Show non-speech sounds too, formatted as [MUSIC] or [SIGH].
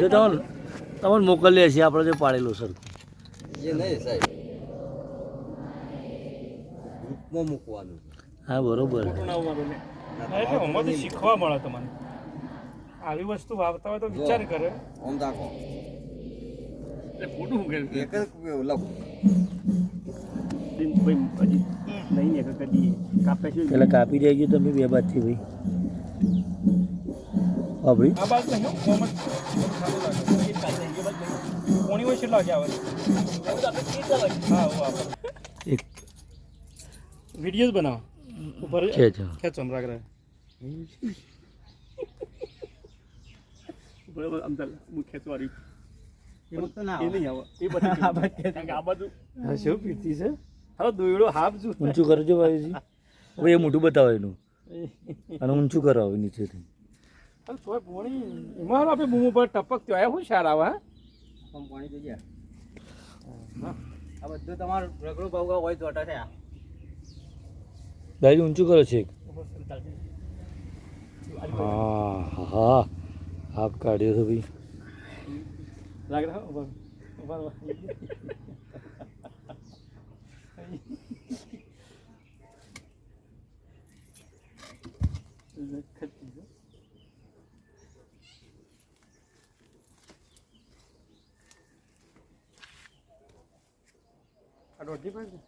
જો તમને તમને મોકલીએ છીએ આપણે જે પાડેલું સરખું એ નહીં સાહેબ. ગ્રુપમાં મૂકવાનું. હા બરોબર. એટલે શીખવા મળે તમને. આવી વસ્તુ વાવતા હોય તો વિચાર કરે. તાકો એટલે ખોટું હું એક જ લખ નહીં કાપે પેલા કાપી દેજો તમે બે બાજથી ભાઈ. આપણી આ બાજુ નહીં કોમન. કોણી હોય છેલ્લા જ આવે. હા હું એક. વિડિયોઝ બનાવો. ઉપર છે છે. ખેંચો રાગ રાગ બરાબર અંદર હું ખેંચવારી આવે. એ બધી [LAUGHS] આ બધું હા શું પીતી છે? હવે દોયડો હાફ જુ ઊંચું કરજો ભાઈજી. હવે એ મોટું બતાવે એનું. [LAUGHS] અને ઊંચું કરાવે નીચેથી. તોય પોણી બૂમ ઉપર ટપક ત્યાં આવ્યા હું સારા આવે હા? પાણી જોઈએ આ બધું તમારું રગડું ભાવ હોય તો છે આ. ઊંચું કરો છે હા હા. હાફ કાઢ્યો છે ભાઈ. રાગ ઊભા [LAUGHS] ਰੋਟੀ ਭਾਜੀ